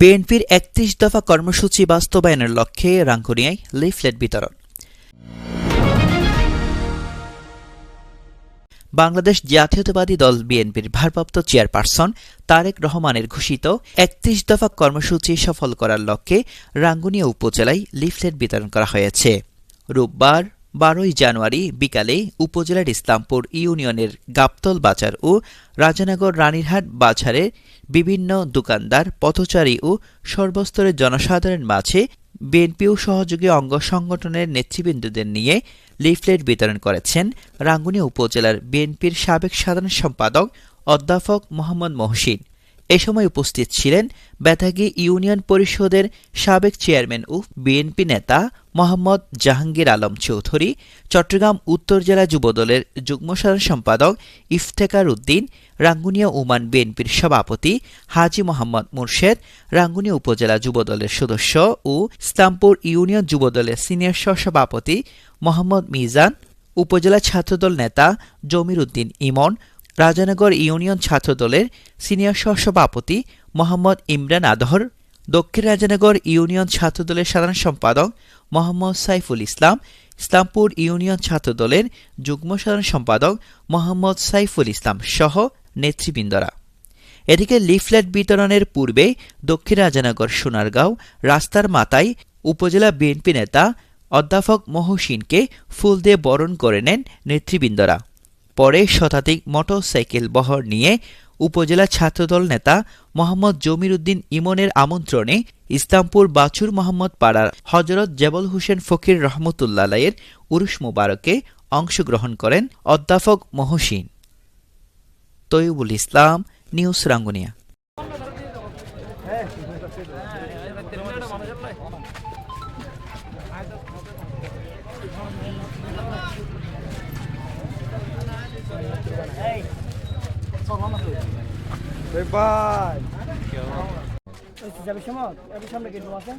বিএনপির একত্রিশ দফা কর্মসূচি বাস্তবায়নের লক্ষ্যে রাঙ্গুনিয়ায় লিফলেট বিতরণ। বাংলাদেশ জাতীয়তাবাদী দল বিএনপির ভারপ্রাপ্ত চেয়ারপারসন তারেক রহমানের ঘোষিত একত্রিশ দফা কর্মসূচি সফল করার লক্ষ্যে রাঙ্গুনিয়া উপজেলায় লিফলেট বিতরণ করা হয়েছে। রোববার বারোই জানুয়ারি বিকালে উপজেলার ইসলামপুর ইউনিয়নের গাবতল বাজার ও রাজানগর রানীরহাট বাজারে বিভিন্ন দোকানদার, পথচারী ও সর্বস্তরের জনসাধারণের মাঝে বিএনপি ও সহযোগী অঙ্গ সংগঠনের নেতৃবৃন্দদের নিয়ে লিফলেট বিতরণ করেছেন রাঙ্গুনিয়া উপজেলার বিএনপির সাবেক সাধারণ সম্পাদক অধ্যাপক মোহাম্মদ মহসিন। এ সময় উপস্থিত ছিলেন বেতাগী ইউনিয়ন পরিষদের সাবেক চেয়ারম্যান ও বিএনপি নেতা মোহাম্মদ জাহাঙ্গীর আলম চৌধুরী, চট্টগ্রাম উত্তর জেলা যুবদলের যুগ্ম সাধারণ সম্পাদক ইফতেকার উদ্দিন, রাঙ্গুনিয়া উমান বিএনপির সভাপতি হাজি মোহাম্মদ মুর্শেদ, রাঙ্গুনিয়া উপজেলা যুবদলের সদস্য ও ইসলামপুর ইউনিয়ন যুবদলের সিনিয়র সহসভাপতি মোহাম্মদ মিজান, উপজেলা ছাত্রদল নেতা জমির উদ্দিন ইমন রাজানগর ইউনিয়ন ছাত্রদলের সিনিয়র সহসভাপতি মোহাম্মদ ইমরান আদহর, দক্ষিণ রাজানগর ইউনিয়ন ছাত্রদলের সাধারণ সম্পাদক মোহাম্মদ সাইফুল ইসলাম, ইসলামপুর ইউনিয়ন ছাত্রদলের যুগ্ম সাধারণ সম্পাদক মোহাম্মদ সাইফুল ইসলাম সহ নেতৃবৃন্দরা। এদিকে লিফলেট বিতরণের পূর্বে দক্ষিণ রাজানগর সোনারগাঁও, রাস্তার মাথায় উপজেলা বিএনপি নেতা অধ্যাপক মহসিনকে ফুল দিয়ে বরণ করে নেন নেতৃবৃন্দরা। পরে শতাধিক মোটরসাইকেল বহর নিয়ে উপজেলা ছাত্রদল নেতা মোহাম্মদ জমির উদ্দিন ইমনের আমন্ত্রণে ইসলামপুর বাছুর মোহাম্মদ পাড়ার হজরত জেবল হোসেন ফকির রহমতুল্লাহ এর উরুস মুবারকে অংশগ্রহণ করেন অধ্যাপক মহসিন। তৈবুল ইসলাম, নিউজ রাঙ্গুনিয়া। Bye. যাবে সময় এর সামনে গেট আছে